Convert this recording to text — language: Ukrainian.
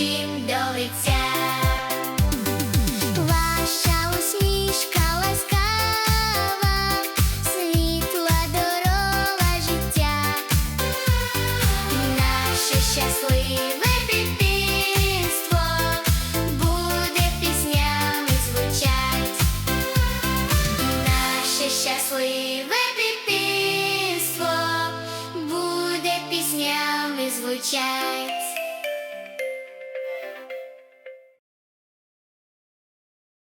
всім до. Ваша усмішка ласкава, світла дорога життя, наше щасливе. Щасливе дитинство буде піснями звучать.